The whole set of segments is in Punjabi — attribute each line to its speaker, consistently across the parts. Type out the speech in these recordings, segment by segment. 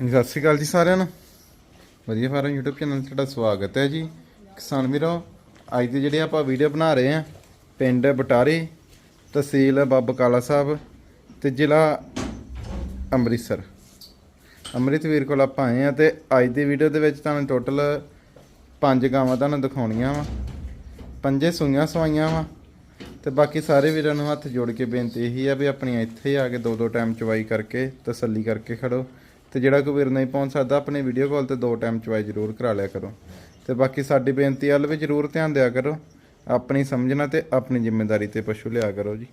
Speaker 1: ਹਾਂਜੀ, ਸਤਿ ਸ਼੍ਰੀ ਅਕਾਲ ਜੀ ਸਾਰਿਆਂ ਨੂੰ। ਵਧੀਆ ਫਾਰਮ YouTube ਚੈਨਲ 'ਤੇ ਤੁਹਾਡਾ ਸਵਾਗਤ ਹੈ ਜੀ। ਕਿਸਾਨ ਵੀਰੋ ਅੱਜ ਦੇ ਜਿਹੜੇ ਆਪਾਂ ਵੀਡੀਓ ਬਣਾ ਰਹੇ ਹਾਂ ਪਿੰਡ ਬਟਾਰੀ ਤਹਿਸੀਲ ਬਾਬਾ ਕਾਲਾ ਸਾਹਿਬ ਤੇ ਜ਼ਿਲ੍ਹਾ ਅੰਮ੍ਰਿਤਸਰ। ਅੰਮ੍ਰਿਤਵੀਰ ਕੋਲ ਆਪਾਂ ਆਏ ਆ ਤੇ ਅੱਜ ਦੀ ਵੀਡੀਓ ਦੇ ਵਿੱਚ ਤੁਹਾਨੂੰ ਟੋਟਲ ਪੰਜ ਗਾਵਾਂ ਤੁਹਾਨੂੰ ਦਿਖਾਉਣੀਆਂ ਵਾ। ਪੰਜੇ ਸੂਈਆਂ ਸਵਾਈਆਂ ਵਾ ਤੇ ਬਾਕੀ ਸਾਰੇ ਵੀਰਾਂ ਨੂੰ ਹੱਥ ਜੋੜ ਕੇ ਬੇਨਤੀ ਇਹੀ ਆ ਵੀ ਆਪਣੀਆਂ ਇੱਥੇ ਆ ਕੇ ਦੋ ਦੋ ਟਾਈਮ ਚਵਾਈ ਕਰਕੇ ਤਸੱਲੀ ਕਰਕੇ ਖੜੋ। ਤੇ ਜਿਹੜਾ ਕੋਈ ਵੀਰ ਨਹੀਂ ਪਹੁੰਚ ਸਕਦਾ, ਆਪਣੀ ਵੀਡੀਓ ਕਾਲ ਤੇ ਦੋ ਟਾਈਮ ਚਵਾਈ ਜ਼ਰੂਰ ਕਰਾ ਲਿਆ ਕਰੋ। ਤੇ ਬਾਕੀ ਸਾਡੀ ਬੇਨਤੀ ਵੱਲ ਵੀ ਜ਼ਰੂਰ ਧਿਆਨ ਦਿਆ ਕਰੋ। ਆਪਣੀ ਸਮਝਣਾ ਤੇ ਆਪਣੀ ਜ਼ਿੰਮੇਵਾਰੀ ਤੇ ਪਸ਼ੂ ਲਿਆ ਕਰੋ ਜੀ।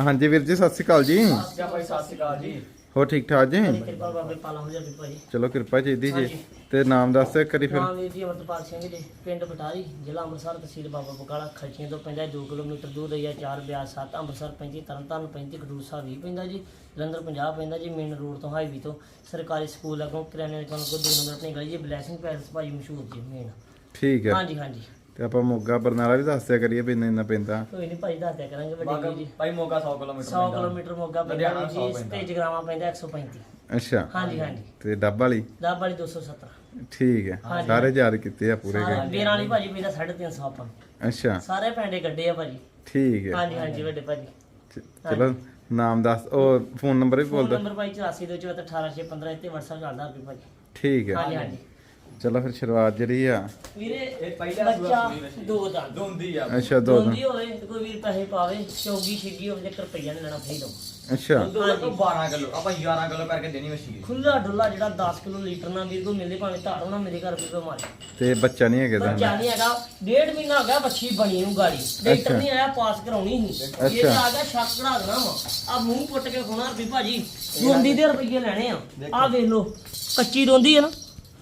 Speaker 1: ਹਾਂਜੀ ਵੀਰ ਜੀ, ਸਤਿ ਸ਼੍ਰੀ ਅਕਾਲ ਜੀ।
Speaker 2: ਸਤਿ ਸ਼੍ਰੀ ਅਕਾਲ ਜੀ।
Speaker 1: ਹੋ ਠੀਕ ਠਾਕ ਜੀ?
Speaker 2: ਕਿਰਪਾ ਬਾਬੇ ਪਾਲਾ ਹੋ ਜਾਵੇ ਭਾਈ
Speaker 1: ਚਲੋ ਕਿਰਪਾ ਚਾਹੀਦੀ ਜੀ। ਤੇ ਨਾਮ ਦੱਸ ਵਾਰੀ ਫਿਰ।
Speaker 2: ਨਾਮ ਵੀਰ ਜੀ ਅਮਰਤਪਾਲ ਸਿੰਘ ਜੀ ਪਿੰਡ ਬਟਾਰੀ ਜ਼ਿਲ੍ਹਾ ਅੰਮ੍ਰਿਤਸਰ ਤਹਿਸੀਲ ਬਾਬਾ ਬਕਾਲਾ ਖਰਚੀਆਂ ਤੋਂ ਪੈਂਦਾ 2 ਕਿਲੋਮੀਟਰ ਦੂਰ ਹੈ 4 ਬਿਆਸ 7 ਅੰਮ੍ਰਿਤਸਰ 35 ਤਰਨਤਾਰਨ 35 ਖਡੂਰ ਸਾਹਿਬ 20 ਪੈਂਦਾ ਜੀ ਜਲੰਧਰ 50 ਪੈਂਦਾ ਜੀ ਮੇਨ ਰੋਡ ਤੋਂ ਹਾਈਵੇ ਤੋਂ। ਸਰਕਾਰੀ ਸਕੂਲ ਅਗੋਂ ਕਿਰਾਣੇ ਦੀ ਦੁਕਾਨ ਕੋਲ ਦੋ ਨੰਬਰ ਆਪਣੀ ਗਲੀ ਜੀ ਬਲੈਸਿੰਗ ਪੈਲਸ ਭਾਈ ਮਸ਼ਹੂਰ ਜੀ ਮੇਨ
Speaker 1: ਠੀਕ ਹੈ।
Speaker 2: ਹਾਂਜੀ ਹਾਂਜੀ।
Speaker 1: ਤੇ ਆਪਾਂ ਮੋਗਾ ਬਰਨਾਲਾ ਵੀ ਦੱਸ ਦਿਆ ਕਰੀਏ ਵੀ ਇੰਨਾ ਇੰਨਾ ਪੈਂਦਾ।
Speaker 2: ਕੋਈ ਨਹੀਂ ਭਾਈ ਦੱਸ ਦਿਆ ਕਰਾਂਗੇ ਵੱਡੀ ਜੀ।
Speaker 3: ਭਾਈ ਮੋਗਾ 100 ਕਿਲੋਮੀਟਰ
Speaker 2: 100 ਕਿਲੋਮੀਟਰ ਮੋਗਾ ਪੈਂਦਾ
Speaker 3: ਲੁਧਿਆਣਾ
Speaker 2: ਵੀਰ
Speaker 3: 100
Speaker 2: ਜੀ। ਤੇ ਜਗਰਾਵਾਂ ਪੈਂਦਾ 135
Speaker 1: ਅੱਛਾ।
Speaker 2: ਹਾਂਜੀ ਹਾਂਜੀ।
Speaker 1: ਤੇ ਡੱਬ ਵਾਲੀ?
Speaker 2: ਦਾ ਵਾਲੀ 270
Speaker 1: ਠੀਕ ਹੈ।
Speaker 2: ਹਾਂਜੀ।
Speaker 1: ਸਾਰੇ ਯਾਦ ਕੀਤੇ ਆ ਪੂਰੇ
Speaker 2: ਸਾਰੇ
Speaker 1: ਗਏ
Speaker 2: ਬੇਰਾਂ ਵਾਲੀ ਭਾਜੀ ਪੈਂਦਾ 350 ਆਪਾਂ ਨੂੰ।
Speaker 1: ਅੱਛਾ।
Speaker 2: ਸਾਰੇ ਪੈਂਡੇ ਗੱਡੇ ਆ ਭਾਜੀ।
Speaker 1: ਠੀਕ ਹੈ।
Speaker 2: ਹਾਂਜੀ ਹਾਂਜੀ ਵੱਡੇ ਭਾਜੀ।
Speaker 1: ਚ- ਚਲੋ ਨਾਮ ਦੱਸ ਉਹ ਫੋਨ ਨੰਬਰ ਵੀ ਬੋਲ ਦੋ
Speaker 2: ਨੰਬਰ ਭਾਈ 8424181615 ਇੱਥੇ WhatsApp ਚੱਲਦਾ ਵੀ ਭਾਜੀ।
Speaker 1: ਠੀਕ ਹੈ।
Speaker 2: ਹਾਂਜੀ ਹਾਂਜੀ।
Speaker 1: ਚਲੋ ਫਿਰ ਸ਼ੁਰੂਆਤ ਜਿਹੜੀ ਆ।
Speaker 2: ਵੀਰੇ
Speaker 3: ਇਹ ਪਹਿਲਾ
Speaker 2: ਬੱਚਾ
Speaker 3: ਸੂਆ ਸੂਈ
Speaker 2: ਦੋ ਦੰਦ
Speaker 3: ਦੋਂਦੀ ਆ।
Speaker 1: ਅੱਛਾ ਦੋ ਦੋ।
Speaker 2: ਦੋਂਦੀ ਹੋਵੇ ਤੇ ਕੋਈ ਵੀਰ ਪੈਸੇ ਪਾਵੇ ਚੌਗੀ ਛਿੱਗੀ ਹੋਵੇ ਤੇ ਰੁਪਈਆ ਨਹੀਂ ਲੈਣਾ ਫਰੀ ਦੋ
Speaker 1: ਅੱਛਾ।
Speaker 3: ਦੁੱਧ ਤੋਂ 12 ਕਿਲੋ ਆਪਾਂ 11 ਕਿਲੋ ਕਰਕੇ ਦੇਣੀ ਮੱਛੀ
Speaker 2: ਖੁੱਲਾ ਡੁੱਲਾ ਜਿਹੜਾ 10 ਕਿਲੋ ਲੀਟਰ ਨਾਲ ਵੀਰ ਕੋ ਮਿਲਦੇ ਭਾਵੇਂ ਧਾਰ ਹੋਣਾ ਮੇਰੇ ਘਰ ਕੋਈ ਬਿਮਾਰੀ।
Speaker 1: ਤੇ ਬੱਚਾ ਨਹੀਂ ਹੈਗਾ
Speaker 2: ਬੱਚਾ ਨਹੀਂ ਹੈਗਾ ਡੇਢ ਮਹੀਨਾ ਹੋ ਗਿਆ ਬੱਚੀ ਬਣੀ ਨੂੰ ਗਾੜੀ। ਡਾਕਟਰ ਨਹੀਂ ਆਇਆ ਪਾਸ ਕਰਾਉਣੀ ਸੀ। ਇਹ ਆ ਗਿਆ ਸ਼ੱਕ ਕਢਾ ਦੇਣਾ ਵਾ। ਆ ਮੂੰਹ ਪੁੱਟ ਕੇ ਖੋਣਾ ਰੁਪਈ ਭਾਜੀ। ਰੋਂਦੀ ਦੇ ਰੁਪਈਏ ਲੈਣੇ ਆ। ਆ ਵੇਖ ਲਓ ਕੱਚੀ ਰੋਂਦੀ ਹੈ ਨਾ।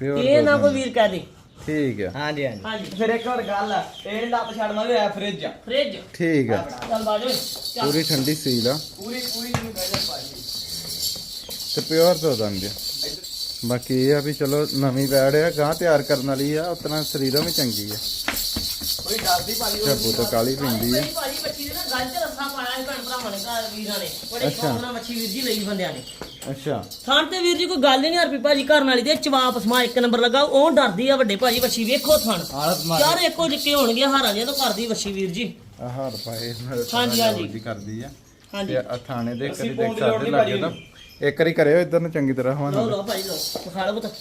Speaker 1: Pure
Speaker 2: ਇਹ ਨਾ
Speaker 1: ਦੁੱਧ
Speaker 2: ਕੋਈ ਵੀਰ ਕਹਿ ਦੇ।
Speaker 1: ਠੀਕ ਹੈ
Speaker 3: ਹਾਂਜੀ ਹਾਂਜੀ।
Speaker 2: ਹਾਂਜੀ।
Speaker 3: ਫਿਰ ਇੱਕ ਹੋਰ ਗੱਲ ਆ ਇਹ ਲੱਤ ਛੱਡਣਾ ਵੀ ਆ ਫ੍ਰਿਜ ਆ।
Speaker 2: ਫ੍ਰਿਜ
Speaker 1: ਠੀਕ ਹੈ
Speaker 2: ਚੱਲ ਬਾਜੋ ਚੱਲ।
Speaker 1: ਪੂਰੀ ਠੰਡੀ ਸੀਲ ਆ।
Speaker 3: ਪੂਰੀ ਪੂਰੀ ਜਿਹਨੂੰ ਕਹਿੰਦੇ ਭਾਜੀ।
Speaker 1: ਤੇ ਪਿਓਰ ਦੋ ਦੰਦ ਆ। ਬਾਕੀ ਇਹ ਆ ਵੀ ਚਲੋ ਨਵੀਂ ਬੈੜ ਆ ਗਾਂ ਤਿਆਰ ਕਰਨ ਵਾਲੀ ਆ ਉਤਨਾ ਸਰੀਰੋਂ ਵੀ ਚੰਗੀ ਆ।
Speaker 3: ਕੋਈ ਡਰਦੀ ਭਾਜੀ
Speaker 1: ਤੋਂ ਕਾਲੀ ਪਿੰਦੀ ਆ
Speaker 2: ਭਾਈ ਭਾਜੀ ਬੱਚੀ ਦੇ ਨਾ ਗੱਲ ਚ ਰੱਸਾ ਪਾਇਆ ਸੀ ਭੈਣ ਭਰਾਵਾਂ ਨੇ ਘਰ ਵੀਰਾਂ ਨੇ। ਬੜੇ
Speaker 1: ਅੱਛਾ।
Speaker 2: ਸ਼ੌਕ ਨਾਲ ਮੱਛੀ ਵੀਰ ਜੀ ਲਈ ਬੰਦਿਆਂ ਨੇ।
Speaker 1: ਅੱਛਾ।
Speaker 2: ਥਾਂ ਤੇ ਵੀਰ ਜੀ ਕੋਈ ਗੱਲ ਹੀ ਨਹੀਂ ਹਰਪੀ ਭਾਜੀ ਘਰ ਵਾਲੀ ਦੇ ਚਵਾਪ ਸਮਾ ਇੱਕ ਨੰਬਰ ਲੱਗਾ ਉਹ ਡਰਦੀ ਆ ਵੱਡੇ ਭਾਜੀ ਵੱਛੀ ਵੇਖੋ ਥਣ।
Speaker 3: ਹਾਲਤ ਮਾਰ
Speaker 2: ਯਾਰ ਇੱਕੋ ਜਿੱਕੇ ਹੋਣਗੇ ਹਾਰਾਂ ਦੀਆਂ ਤਾਂ ਕਰਦੀ ਵੱਛੀ ਵੀਰ ਜੀ।
Speaker 1: ਆ ਹਾਰ ਪਾਏ
Speaker 2: ਹਾਂਜੀ, ਹਾਂਜੀ।
Speaker 1: ਜੀ ਕਰਦੀ ਆ।
Speaker 2: ਹਾਂਜੀ।
Speaker 1: ਤੇ ਆ ਥਾਣੇ ਦੇ ਕਰੀ ਦੇਖ ਸਕਦੇ ਲੱਗੇ। ਨਾ ਇੱਕ ਵਾਰੀ ਕਰਿਓ ਇਧਰ ਨੂੰ ਚੰਗੀ ਤਰ੍ਹਾਂ।
Speaker 2: ਲੋ
Speaker 1: ਹਵਾਨਾ
Speaker 2: ਲੋ ਭਾਜੀ ਲੋ ਖਾ ਲਓ ਪੁੱਤ।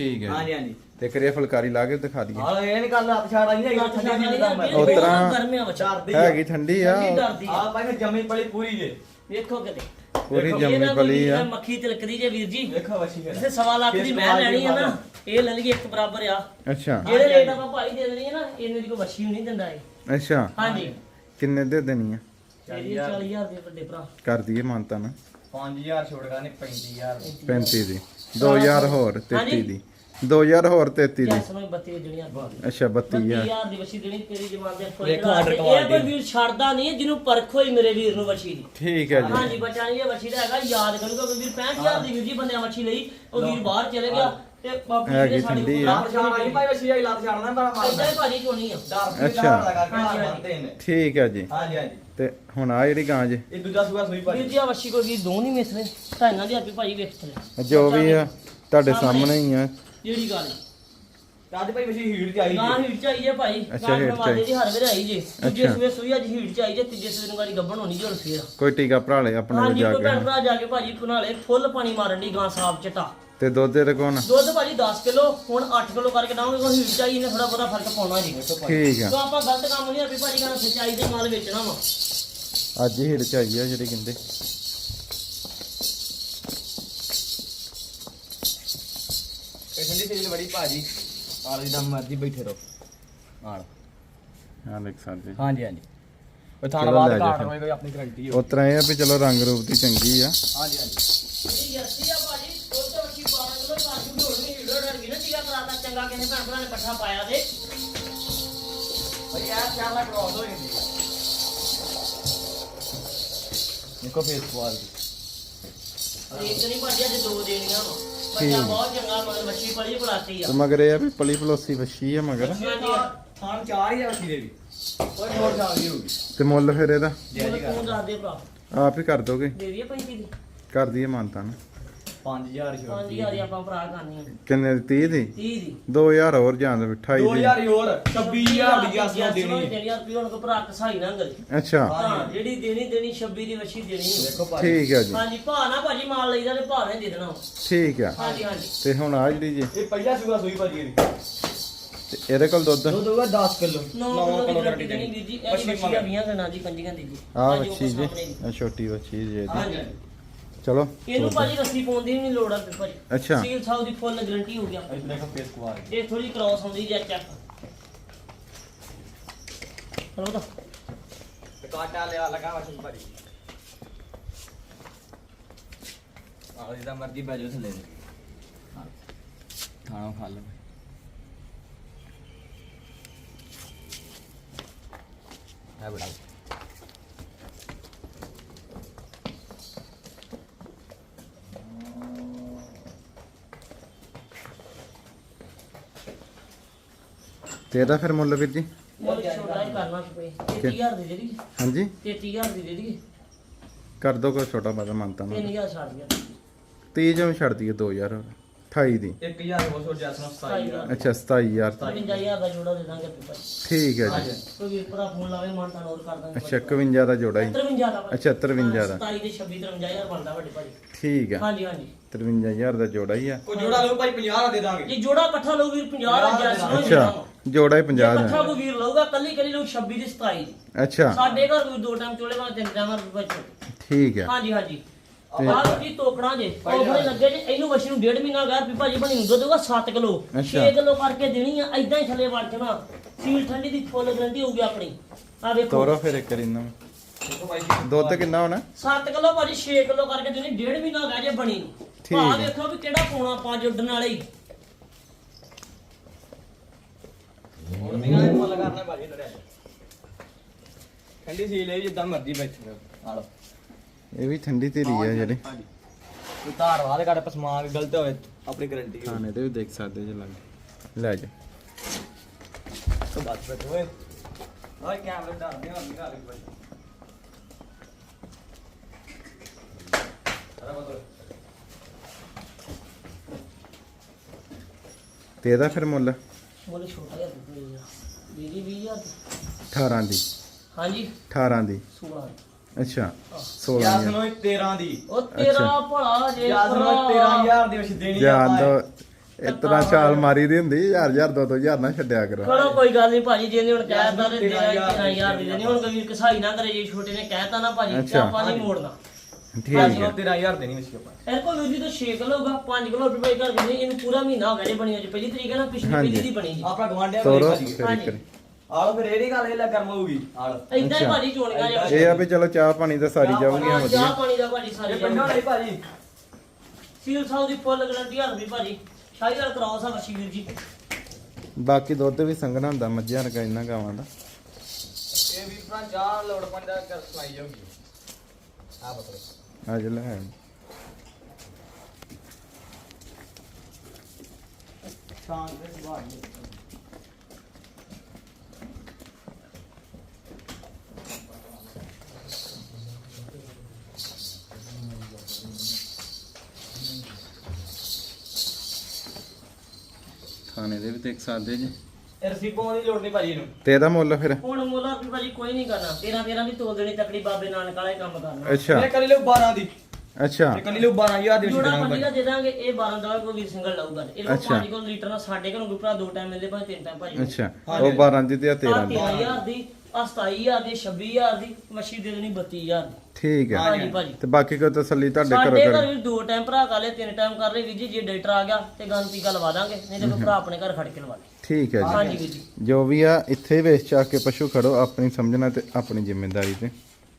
Speaker 1: ਠੀਕ ਹੈ
Speaker 3: ਹਾਂਜੀ
Speaker 1: ਜੀ।
Speaker 3: ਹਾਂਜੀ
Speaker 1: ਤੇ ਕਰੀਏ ਫੁਲਕਾਰੀ ਲਾ ਕੇ ਦਿਖਾ ਦਈਏ।
Speaker 3: ਹਾਂ ਇਹ ਨਹੀਂ ਗੱਲ ਲੱਤ ਛੱਡ ਆਈ ਹੈਗੀ ਠੰਡੀ ਨਹੀਂ ਦਮ
Speaker 1: ਉਹ ਤਰ੍ਹਾਂ
Speaker 2: ਗਰਮੀਆਂ ਬੱਚਾ
Speaker 3: ਡਰਦੀ ਆ।
Speaker 1: ਹੈਗੀ ਠੰਡੀ ਆ।
Speaker 2: ਡਰਦੀ ਆ।
Speaker 3: ਭਾਈ ਫਿਰ ਜੰਮੀ ਪਲੀ ਪੂਰੀ ਜੇ।
Speaker 2: ਵੇਖੋ ਕਿਤੇ।
Speaker 1: ਪੂਰੀ ਜੰਮੀ ਪਲੀ ਆ।
Speaker 2: ਮੱਖੀ ਤਿਲਕਦੀ ਜੇ ਵੀਰ ਜੀ।
Speaker 3: ਵੇਖੋ ਵੱਛੀ ਫਿਰ
Speaker 2: ਜਿਵੇਂ ਸਵਾ ਲੱਖ ਦੀ ਮੈਂ ਲੈਣੀ ਆ ਨਾ ਇਹ ਲੈ ਲਈਏ ਇੱਕ ਬਰਾਬਰ ਆ।
Speaker 1: ਅੱਛਾ।
Speaker 2: ਜਿਹੜੇ ਰੇਟ ਆਪਾਂ ਭਾਈ ਦੇ ਦੇਣੀ ਆ ਨਾ ਇਹਨੇ ਦੀ ਕੋਈ ਵੱਛੀ ਵੀ ਨਹੀਂ ਦਿੰਦਾ ਇਹ।
Speaker 1: ਅੱਛਾ।
Speaker 2: ਹਾਂਜੀ।
Speaker 1: ਕਿੰਨੇ ਦੇ ਦੇਣੀ ਆ?
Speaker 2: ਇਹਦੀ 40000 ਦੇ ਵੱਡੇ ਭਰਾ।
Speaker 1: ਕਰ ਦਈਏ ਮਾਨਤਾ ਨਾ।
Speaker 3: 5000 ਛੋੜ ਕਰਨੀ 35000
Speaker 1: 35 ਦੀ। 2000 ਹੋਰ 33
Speaker 2: ਹਾਂਜੀ।
Speaker 1: ਦੀ। 2000 ਹੋਰ 33 ਦੀ।
Speaker 2: ਜੈਸ ਨੂੰ 32 ਜਣੀਆਂ
Speaker 1: ਅੱਛਾ 32000
Speaker 2: 32000 ਦੀ ਵਛੀ ਦੇਣੀ ਤੇਰੀ ਜਮਾਨ ਦੇ
Speaker 3: ਵੇਖੋ ਆਰਡਰ
Speaker 2: ਇਹ ਕੋਈ। ਵੀਰ ਛੱਡਦਾ ਨਹੀਂ ਜਿਹਨੂੰ ਪਰਖ ਹੋਈ ਮੇਰੇ ਵੀਰ ਨੂੰ ਵਛੀ ਦੀ।
Speaker 1: ਠੀਕ ਹੈ ਜੀ।
Speaker 2: ਹਾਂਜੀ ਬੱਚਾ ਨਹੀਂ ਇਹ ਵਛੀ ਦਾ ਹੈਗਾ ਯਾਦ ਕਰੂਗਾ ਕਿ ਵੀਰ 65000 ਦੀ ਵੀਰ ਜੀ ਬੰਦਿਆਂ ਵਛੀ ਲਈ ਉਹ ਵੀਰ ਬਾਹਰ ਚਲੇ ਗਿਆ। ਤੇ ਬਾਪੂ ਜੀ ਨੇ ਸਾਡੀ
Speaker 1: ਠੰਡੀ ਆ।
Speaker 3: ਛੱਡ ਆਈ ਭਾਈ ਵੱਛੀ ਆਈ ਲੱਤ ਛੱਡਣਾ ਬੜਾ
Speaker 2: ਇਦਾਂ
Speaker 3: ਮਾਰਦਾ
Speaker 2: ਹੀ ਭਾਜੀ ਚੋਣੀ ਆ।
Speaker 3: ਡਰ
Speaker 1: ਅੱਛਾ।
Speaker 3: ਅੱਛਾ ਕਰਕੇ
Speaker 2: ਹਾਂਜੀ,
Speaker 3: ਹਾਰ
Speaker 2: ਹਾਂਜੀ।
Speaker 3: ਮੰਨਦੇ ਨੇ।
Speaker 1: ਠੀਕ ਹੈ ਜੀ।
Speaker 3: ਹਾਂਜੀ ਹਾਂਜੀ।
Speaker 1: ਤੇ ਹੁਣ ਆ ਜਿਹੜੀ ਗਾਂ ਜੇ।
Speaker 3: ਇਹ ਦੂਜਾ ਸੂਆ ਸੂਈ
Speaker 2: ਵੀਰ
Speaker 3: ਭਾਜੀ।
Speaker 2: ਜੀ ਆ ਵਛੀ ਕੋਈ ਵੀਰ ਦੋ ਨਹੀਂ ਮਿਸਰੇ ਢਾਈਆਂ ਦੀ ਆਪੀ ਭਾਜੀ ਵੇਖ ਥਲੇ
Speaker 1: ਜੋ ਵੀ ਆ ਤੁਹਾਡੇ ਸਾਹਮਣੇ ਹੀ ਆ।
Speaker 2: ਜਿਹੜੀ ਗੱਲ
Speaker 3: ਅੱਜ ਭਾਈ ਵੱਛੀ ਹੀਟ ਚ ਆਈ
Speaker 2: ਗਾਂ
Speaker 3: ਜੀ
Speaker 2: ਹੀਟ ਚਾਹੀਏ ਭਾਈ।
Speaker 1: ਅੱਛਾ,
Speaker 2: ਗਾਂ
Speaker 1: ਹੀਟ
Speaker 2: ਪ੍ਰਮਾਦੇ ਦੀ ਹਰ ਵੇਲੇ ਆਈ ਜੇ। ਦੂਜੇ
Speaker 1: ਅੱਛਾ।
Speaker 2: ਸੂਏ ਸੂਈ ਅੱਜ ਹੀਟ ਚਾਹੀਏ ਤੀਜੇ ਸੂਏ ਨੂੰ ਗਾੜੀ ਗੱਬਣ ਹੋਣੀ ਜੋੜ ਫੇਰ।
Speaker 1: ਕੋਈ ਟੀਕਾ ਭਰਾ ਲੈ ਆਪਣੇ ਕੋਲ
Speaker 2: ਹਾਂਜੀ
Speaker 1: ਜਾ
Speaker 2: ਕੋਈ ਭੈਣ
Speaker 1: ਕੇ
Speaker 2: ਭਰਾ ਜਾ ਕੇ ਭਾਜੀ ਪੁਨਾਲੇ ਫੁੱਲ ਪਾਣੀ ਮਾਰਨ ਦੀ ਗਾਂ ਸਾਫ਼ ਚਟਾ।
Speaker 1: ਤੇ ਦੁੱਧ ਦੇ ਕੋਣ
Speaker 2: ਦੁੱਧ ਭਾਜੀ 10 ਕਿਲੋ ਹੁਣ 8 ਕਿਲੋ ਕਰਕੇ ਦਾਂਗੇ ਕੋਈ ਹੀਟ ਚਾਹੀਏ ਨੇ ਥੋੜਾ ਬਹੁਤਾ ਫ਼ਰਕ ਪਾਉਣਾ ਜੀ
Speaker 1: ਠੀਕ ਆ।
Speaker 2: ਤੋ ਆਪਾਂ ਗਲਤ ਕੰਮ ਨਹੀਂ ਆ ਵੀ ਭਾਜੀ ਕਹਿੰਦਾ ਸੱਚਾਈ ਦੇ ਮਾਲ ਵੇਚਣਾ ਵਾ।
Speaker 1: ਅੱਜ ਹੀ ਹਿੜ ਚ ਆਈ ਆ ਜਿਹੜੀ ਕਹਿੰਦੇ।
Speaker 3: ਇਹ ਠੰਡੀ ਤੇਲ ਬੜੀ ਭਾਜੀ। ਆਲ ਜਿੱਦਾਂ ਮਰਜ਼ੀ ਬੈਠੇ ਰਹੋ। ਨਾਲ।
Speaker 1: ਹਾਂ ਦੇਖ ਸਕਦੇ।
Speaker 3: ਹਾਂਜੀ ਹਾਂਜੀ। ਉਹ ਥਾਣਾ ਬਾਅਦ ਘਾਟ
Speaker 1: ਫਿਰ।
Speaker 3: ਹੋਏ ਕੋਈ ਆਪਣੀ ਗਰੰਟੀ ਹੋ
Speaker 1: ਇਹ ਆ ਵੀ ਚਲੋ ਰੰਗ ਰੂਪ ਦੀ ਚੰਗੀ ਆ।
Speaker 3: ਹਾਂਜੀ ਹਾਂਜੀ।
Speaker 2: ਇਹ ਜਰਸੀ ਆ ਭਾਜੀ ਦੁੱਧ ਵੱਛੀ 12 ਕਿਲੋ ਕਾਜੂ ਢੋਲ ਨਹੀਂ ਹੀੜੋ ਡਰ ਗਈ ਨਾ ਟੀਕਾ ਕਰਾਤਾ ਚੰਗਾ ਕਿਸੇ ਭੈਣ ਭਰਾ ਨੇ ਇਕੱਠਾ ਪਾਇਆ ਦੇ
Speaker 3: ਭਾਈ ਇਹ ਚਾਰ ਲੱਖ ਕ੍ਰੋਸ ਹੋ ਜਾਂਦੀ ਨਿਕੋ ਫੇਸ ਕੁਆਲਿਟੀ
Speaker 2: ਰੇਟ ਨਹੀਂ ਭਾਜੀ ਅੱਜ ਦੋ ਦੇਣੀਆਂ ਵਾ।
Speaker 1: ਠੀਕ।
Speaker 2: ਬੱਚਾ ਬਹੁਤ ਚੰਗਾ ਮਗਰ ਵੱਛੀ ਪੜੀ ਪੜਾਤੀ ਆ।
Speaker 1: ਤੇ ਮਗਰ ਇਹ ਆ ਵੀ ਪਲੀ ਪਲੋਸੀ ਵੱਛੀ ਆ ਮਗਰ।
Speaker 3: ਥਾਣ ਚਾਰ ਹੀ ਆ ਦੇ ਵੀ। ਕੋਈ ਹੋਰ ਚਾਰ ਨਹੀਂ ਹੋਊਗੀ।
Speaker 1: ਤੇ ਮੁੱਲ ਫਿਰ ਇਹਦਾ?
Speaker 3: ਜੈ ਜੀ
Speaker 2: ਤੂੰ ਦੱਸ ਦੇ ਭਰਾ।
Speaker 1: ਆਪ ਹੀ ਕਰ ਦੋਗੇ।
Speaker 2: ਦੇ ਦਈਏ 35 ਦੀ।
Speaker 1: ਕਰ ਦਈਏ ਮਾਨਤਾ ਨੂੰ।
Speaker 3: 5000 ਛੋੜ
Speaker 2: 5000 ਦੀ ਆਪਾਂ ਭਰਾ ਕਰਨੀ ਆ
Speaker 1: ਕਿੰਨੇ ਦੀ? 30 ਦੀ?
Speaker 2: 30 ਦੀ।
Speaker 1: 2000 ਹੋਰ ਜਾਣ ਦੇ 28 ਦੀ।
Speaker 3: 2000 ਹੋਰ 26000 ਦੀ ਗਿਆ
Speaker 2: ਦੇਣੀ
Speaker 3: ਦੇਣੀ
Speaker 2: ਦੇਣੀ ਆ ਵੀ ਹੁਣ ਕੋ ਭਰਾ ਕਸਾਈ ਨਾ ਕਰੇ
Speaker 1: ਅੱਛਾ।
Speaker 2: ਹਾਂ ਜਿਹੜੀ ਦੇਣੀ ਦੇਣੀ 26 ਦੀ ਵਛੀ ਦੇਣੀ ਆ।
Speaker 3: ਦੇਖੋ ਭਾਜੀ।
Speaker 1: ਠੀਕ ਹੈ ਜੀ।
Speaker 2: ਹਾਂਜੀ ਭਾ ਨਾ ਭਾਜੀ ਮਾਲ ਲਈਦਾ ਤੇ ਭਾ ਨੇ ਦੇ ਦੇਣਾ
Speaker 1: ਠੀਕ ਆ।
Speaker 2: ਹਾਂਜੀ ਹਾਂਜੀ।
Speaker 1: ਤੇ ਹੁਣ ਆ ਜਿਹੜੀ ਜੀ?
Speaker 3: ਇਹ ਪਹਿਲਾ ਸੂਆ ਸੂਈ ਭਾਜੀ ਇਹਦੀ।
Speaker 1: ਤੇ ਇਹਦੇ ਕੋਲ ਦੁੱਧ?
Speaker 3: ਦੁੱਧ ਹੋਗਾ 10 ਕਿਲੋ।
Speaker 2: 9 ਕਿਲੋ ਦੀ ਗਰੰਟੀ ਦੇਣੀ ਵੀਰ ਜੀ ਇਹ ਵਛੀ ਆ 20 ਦਿਨਾਂ ਦੀ ਕੰਜੀਆਂ ਦੀ ਜੀ।
Speaker 1: ਆ
Speaker 2: ਹਾਂਜੀ, ਉਹ
Speaker 1: ਵੱਛੀ ਜੀ। ਆ ਛੋਟੀ ਵੱਛੀ ਜੀ ਇਹਦੀ।
Speaker 2: ਹਾਂਜੀ।
Speaker 1: ਚਲੋ।
Speaker 2: ਇਹਨੂੰ ਭਾਜੀ ਰੱਸੀ ਪਾਉਣ ਦੀ ਨਹੀਂ ਲੋੜ ਆ ਭਾਜੀ।
Speaker 1: ਅੱਛਾ।
Speaker 2: ਸੀਲ ਸਾਊ ਦੀ ਫੁੱਲ ਗਰੰਟੀ ਹੋ ਗਿਆ।
Speaker 3: ਇਹ ਦੇਖੋ ਫੇਸ ਕੁਆਰ
Speaker 2: ਇਹ ਥੋੜੀ ਕ੍ਰਾਸ ਹੁੰਦੀ ਜਾਂ ਚੈੱਕ ਹਲੋ ਤਾਂ।
Speaker 3: ਕਾਟਾ ਲਿਆ ਲਗਾ ਵਾ ਭਾਜੀ। ਆਹ ਜਿਹਦਾ ਮਰਜ਼ੀ ਬੈਜੋ ਥੱਲੇ ਦੇ। ਖਾਣਾ ਖਾ ਲਓ। ਹੈ ਬੜਾ
Speaker 1: ਤੇ ਇਹਦਾ ਫਿਰ ਮੁੱਲ ਵੀਰ ਜੀ?
Speaker 2: ਮੁੱਲ ਛੋਟਾ ਹੀ ਕਰਨਾ ਪਏ 33000 ਦੀ ਦੇ ਦਈਏ।
Speaker 1: ਹਾਂਜੀ?
Speaker 2: 33000 ਦੀ ਦੇ ਦਈਏ।
Speaker 1: ਕਰ ਦੋ ਕੋਈ ਛੋਟਾ ਬਾਦਾ ਮਾਨਤਾ ਨੂੰ
Speaker 2: 3000 ਛੱਡ ਦਿਆ
Speaker 1: 30 ਜਿਵੇਂ ਛੱਡ ਦਈਏ 2000 ਹੋਰ 28 ਦੀ।
Speaker 3: 1000 ਹੋਰ ਛੋੜ ਜਾ ਸੁਣਾ 27000
Speaker 1: ਅੱਛਾ 27000 ਤਾਂ
Speaker 2: 55000 ਦਾ ਜੋੜਾ ਦੇ ਦਾਂਗੇ ਭਾਜੀ
Speaker 1: ਠੀਕ ਹੈ ਜੀ।
Speaker 2: ਕੋਈ ਵੀਰ ਭਰਾ ਫੋਨ ਲਾਵੇ ਮਾਨ ਤਾਂ ਹੋਰ ਕਰ ਦਾਂਗੇ।
Speaker 1: ਅੱਛਾ 51 ਦਾ ਜੋੜਾ ਹੀ।
Speaker 2: 53 ਦਾ।
Speaker 1: ਅੱਛਾ 53 ਦਾ।
Speaker 2: 27 ਤੇ 26 53000 ਬਣਦਾ ਵੱਡੇ ਭਾਜੀ
Speaker 1: ਠੀਕ ਆ
Speaker 2: ਹਾਂਜੀ ਹਾਂਜੀ।
Speaker 1: 53000 ਦਾ ਜੋੜਾ ਹੀ ਆ।
Speaker 3: ਕੋਈ ਜੋੜਾ ਲਓ ਭਾਈ 50 ਦਾ ਦੇ ਦਾਂਗੇ।
Speaker 2: ਜੇ ਜੋੜਾ ਇਕੱਠਾ ਲਓ ਵੀਰ 50 ਦਾ ਜੈਸ ਨੂੰ
Speaker 1: ਅੱਛਾ। ਜੋੜਾ ਹੀ 50
Speaker 2: ਇਕੱਠਾ
Speaker 1: ਦਾ
Speaker 2: ਕੋਈ ਵੀਰ ਲਊਗਾ ਕੱਲੀ ਕੱਲੀ ਲਊ 26 ਦੀ 27 ਦੀ।
Speaker 1: ਅੱਛਾ।
Speaker 2: ਸਾਡੇ ਘਰ ਕੋਈ ਦੋ ਟਾਈਮ ਚੋਲੇ ਵਾਂ ਤਿੰਨ ਟਾਈਮ ਬੱਚੇ
Speaker 1: ਠੀਕ ਆ
Speaker 2: ਹਾਂਜੀ ਹਾਂਜੀ। ਆਹ ਜੀ ਤੋਕੜਾਂ ਜੇ ਆਫਰ ਲੱਗੇ ਜੇ ਇਹਨੂੰ ਵਸ਼ੀ ਨੂੰ ਡੇਢ ਮਹੀਨਾ ਗਿਆ ਵੀ ਭਾਜੀ ਬਣੀ ਨੂੰ ਦੁੱਧ ਹੋਗਾ 7 ਕਿਲੋ।
Speaker 1: ਅੱਛਾ।
Speaker 2: 6 ਕਿਲੋ ਕਰਕੇ ਦੇਣੀ ਆ ਐਦਾਂ ਹੀ ਥੱਲੇ ਵੜ ਜਾਣਾ। ਸੀਲ ਠੰਡੀ ਦੀ ਫੁੱਲ ਗਰੰਟੀ ਹੋਊਗੀ ਆਪਣੀ। ਆ ਵੇਖੋ।
Speaker 1: ਤੋਰੋ ਫਿਰ ਇੱਕ ਵਾਰੀ ਇਹਨਾਂ ਨੂੰ।
Speaker 3: ਦੇਖੋ ਭਾਈ
Speaker 1: ਦੁੱਧ ਕਿੰਨਾ ਹੋਣਾ?
Speaker 2: 7 ਕਿਲੋ ਭਾਜੀ 6 ਕਿਲੋ ਕਰਕੇ ਦੇਣੀ ਡੇਢ ਮਹੀਨਾ ਗਿਆ ਜੇ ਬਣੀ ਨੂੰ।
Speaker 1: ਠੀਕ
Speaker 2: ਆ
Speaker 1: ਹੈ।
Speaker 2: ਵੇਖੋ ਵੀ ਕਿਹੜਾ ਪਾਉਣਾ ਪੰਜ ਉੱਡਣ ਵਾਲੇ ਹੀ
Speaker 3: ਹੁਣ ਵੀ ਨਾ ਮੁੱਲ ਕਰਨਾ ਭਾਜੀ ਲੜਿਆ ਠੰਡੀ ਸੀ ਲੈ ਜਿੱਦਾਂ ਮਰਜ਼ੀ ਬੈਠੇ ਰਹੋ ਆ ਲਓ
Speaker 1: ਇਹ ਵੀ ਠੰਡੀ ਧੀਰੀ ਆ ਜਿਹੜੇ।
Speaker 3: ਹਾਂਜੀ। ਕੋਈ ਧਾਰਵਾ ਦੇ ਘੜ ਪਸਮਾਨ ਗਲਤ ਹੋਵੇ ਆਪਣੀ ਗਾਰੰਟੀ
Speaker 1: ਖਾਣੇ ਤੇ ਵੀ ਦੇਖ ਸਕਦੇ ਜੇ ਲੱਗ। ਲੈ ਜਾ।
Speaker 3: ਤੋਂ ਬਾਤ ਬੈਠੋ ਓਏ ਓਏ ਕੈਮਰੇ ਡਰਦੇ ਹਾਂ ਨਿਕਾ ਲੈ ਭਾਈ ਅਰੇ ਬਤੋ
Speaker 1: ਤੇ ਇਹਦਾ ਫਿਰ ਮੁੱਲ?
Speaker 2: ਬੋਲੇ ਛੋਟਾ ਜਿਹਾ ਦੁੱਧ ਦੇ ਜਾ ਦੀਦੀ 20000
Speaker 1: 18 ਦੀ।
Speaker 2: ਹਾਂਜੀ।
Speaker 1: 18 ਦੀ।
Speaker 2: 16
Speaker 1: ਅੱਛਾ 16
Speaker 3: ਯਾਰ ਸੁਣੋ 13 ਦੀ।
Speaker 2: ਉਹ ਤੇਰਾ ਭਲਾ ਜੇ
Speaker 3: ਯਾਰ ਸੁਣੋ
Speaker 2: ਭਰਾ।
Speaker 3: 13000 ਦੀ ਵਸ਼ ਦੇਣੀ ਆ
Speaker 1: ਜਾਨ ਦੋ। ਇਤਨਾ ਛਾਲ ਮਾਰੀ ਦੀ ਹੁੰਦੀ ਯਾਰ ਯਾਰ ਦੋ ਦੋ ਹਜ਼ਾਰ ਨਾ ਛੱਡਿਆ ਕਰੋ।
Speaker 2: ਚਲੋ ਕੋਈ ਗੱਲ ਨਹੀਂ ਭਾਜੀ ਜਿਹਨੇ ਹੁਣ
Speaker 3: ਯਾਰ
Speaker 2: ਕਹਿਤਾ ਤੇ
Speaker 3: ਤੇਰਾਂ ਹਜ਼ਾਰ
Speaker 2: 13000 ਦੀ ਦੇਣੀ ਹੁਣ ਕੋਈ ਕਸਾਈ ਨਾ ਕਰੇ ਜੇ ਛੋਟੇ ਨੇ ਕਹਿਤਾ ਨਾ ਭਾਜੀ ਤੇ
Speaker 1: ਅੱਛਾ।
Speaker 2: ਆਪਾਂ ਨਹੀਂ ਮੋੜਨਾ।
Speaker 1: ਠੀਕ
Speaker 3: ਯਾਰ
Speaker 1: ਹੈ।
Speaker 3: ਸੁਣੋ 13000 ਦੇਣੀ ਵਸ਼ ਆਪਾਂ।
Speaker 2: ਇਹ ਕੋਈ ਵੀਰ ਜੀ ਤੋਂ 6 ਕਿਲੋ ਹੋਗਾ 5 ਕਿਲੋ ਰੁਪਏ ਕਰ ਦਿੰਦੇ ਇਹਨੂੰ ਪੂਰਾ ਮਹੀਨਾ ਹੋ ਗਿਆ ਜੇ ਬਣੀ ਅੱਜ ਪਹਿਲੀ ਤਰੀਕ ਹੈ ਨਾ ਪਿਛਲੀ
Speaker 1: ਹਾਂਜੀ।
Speaker 2: ਪਹਿਲੀ ਦੀ ਬਣੀ ਜੀ।
Speaker 3: ਆਪਣਾ ਗਵਾਂਡਿਆ
Speaker 1: ਤੋਰੋ
Speaker 3: ਭਾਜੀ।
Speaker 1: ਫਿਰ ਇੱਕ ਵਾਰੀ।
Speaker 3: ਆਲੋ ਫਿਰ ਇਹਦੀ ਗੱਲ ਇਹ ਲੈ ਕਰਮ ਹੋਊਗੀ। ਆਲੋ
Speaker 2: ਇਦਾਂ ਹੀ। ਭਾਜੀ ਚੋਣੀਆਂ ਜਾਂ
Speaker 1: ਇਹ ਆ ਵੀ ਚਲੋ ਚਾਹ ਪਾਣੀ ਤਾਂ ਸਾਰੀ ਜਾਊਗੀਆਂ
Speaker 2: ਚਾਹ
Speaker 1: ਵਧੀਆ।
Speaker 2: ਪਾਣੀ ਦਾ ਭਾਜੀ ਸਾਰੀ
Speaker 3: ਇਹ ਪਿੰਡੋਂ ਨਹੀਂ ਭਾਜੀ।
Speaker 2: ਸੀਲ ਸਾਊ ਦੀ ਫੁੱਲ ਗਰੰਟੀ ਹਰ ਵੀ ਭਾਜੀ। ਸ਼ਾਹੀਵਾਲ ਕਰਾਉ ਸਾ ਵਸ਼ੀ ਵੀਰ ਜੀ।
Speaker 1: ਬਾਕੀ ਦੁੱਧ ਵੀ ਸੰਘਣਾ ਹੁੰਦਾ ਮੱਝਾਂ ਰਕਾ ਇਹਨਾਂ ਗਾਵਾਂ ਦਾ।
Speaker 3: ਇਹ ਵੀ ਭਰਾ ਚਾਹ ਲੋੜ ਪੰਦਾ ਕਰ ਸੁਣਾਈ ਜਾਊਗੀ। ਆ ਬਤੋ
Speaker 1: ਆ ਜੇ ਲੈ
Speaker 3: ਸ਼ਾਨ ਦੇ ਸੁਭਾਅ ਜੀ
Speaker 1: ਦੇਖ ਸਕਦੇ ਜੀ।
Speaker 3: ਪਾਉਣ ਦੀ ਲੋੜ ਨਹੀਂ ਭਾਜੀ ਨੂੰ।
Speaker 1: ਤੇ ਇਹਦਾ ਮੁੱਲ ਫਿਰ?
Speaker 2: ਹੁਣ ਮੁੱਲਾ ਵੀ ਭਾਜੀ ਕੋਈ ਨਹੀਂ ਕਰਨਾ। 13 13 ਦੀ ਤੋਲ ਦੇਣੀ ਤਕੜੀ ਬਾਬੇ ਨਾਨਕ ਵਾਲੇ ਕੰਮ ਕਰਨਾ।
Speaker 1: ਅੱਛਾ।
Speaker 3: ਇਹ ਕਰੀ ਲਓ 12 ਦੀ।
Speaker 1: ਅੱਛਾ।
Speaker 3: ਇਹ ਕਰੀ ਲਓ 12000 ਦੀ
Speaker 2: ਜੋੜਾ
Speaker 3: ਦੇਣਾ
Speaker 2: ਪੰਜੀ ਦਾ ਦੇ ਦਾਂਗੇ ਇਹ 12 ਦਾ ਕੋਈ ਵੀਰ ਸਿੰਗਲ ਲਾਊਗਾ। ਇਹ ਕੋਲ
Speaker 1: ਅੱਛਾ।
Speaker 2: 5 ਕਿਲੋ ਲੀਟਰ ਨਾਲ ਸਾਡੇ ਘਰੋਂ ਕੋਈ ਭਰਾ ਦੋ ਟਾਈਮ ਮਿਲਦੇ ਭਾਵੇਂ ਤਿੰਨ ਟਾਈਮ ਭਾਜੀ।
Speaker 1: ਅੱਛਾ। ਉਹ 12 ਦੀ ਤੇ ਆ 13 ਦੀ।
Speaker 2: 13000 ਦੀ ਆ 27000 ਦੀ 26000 ਦੀ ਮੱਛੀ ਦੇ ਦੇਣੀ 32000 ਦੀ।
Speaker 1: ਠੀਕ ਹੈ।
Speaker 2: ਹਾਂਜੀ ਭਾਜੀ।
Speaker 1: ਤੇ ਬਾਕੀ ਕੋਈ ਤਸੱਲੀ ਤੁਹਾਡੇ
Speaker 2: ਸਾਡੇ
Speaker 1: ਘਰੋਂ
Speaker 2: ਘਰ
Speaker 1: ਕਰ
Speaker 2: ਵੀ ਦੋ ਟਾਈਮ ਭਰਾ ਕਰ ਲਏ ਤਿੰਨ ਟਾਈਮ ਕਰ ਲਏ ਵੀਰ ਜੀ ਜੇ ਡਾਕਟਰ ਆ ਗਿਆ ਤੇ ਗਨ ਟੀਕਾ ਲਵਾ ਦਾਂਗੇ ਨਹੀਂ ਤੇ ਕੋਈ ਭਰਾ ਆਪਣੇ ਘਰ ਖੜ ਕੇ ਲਵਾ ਲੇ
Speaker 1: ਠੀਕ ਹੈ ਜੀ।
Speaker 2: ਹਾਂਜੀ ਵੀਰ ਜੀ।
Speaker 1: ਜੋ ਵੀ ਆ ਇੱਥੇ ਵੇਚ ਚਾ ਕੇ ਪਸ਼ੂ ਖੜੋ ਆਪਣੀ ਸਮਝਣਾ ਤੇ ਆਪਣੀ ਜ਼ਿੰਮੇਵਾਰੀ ਤੇ।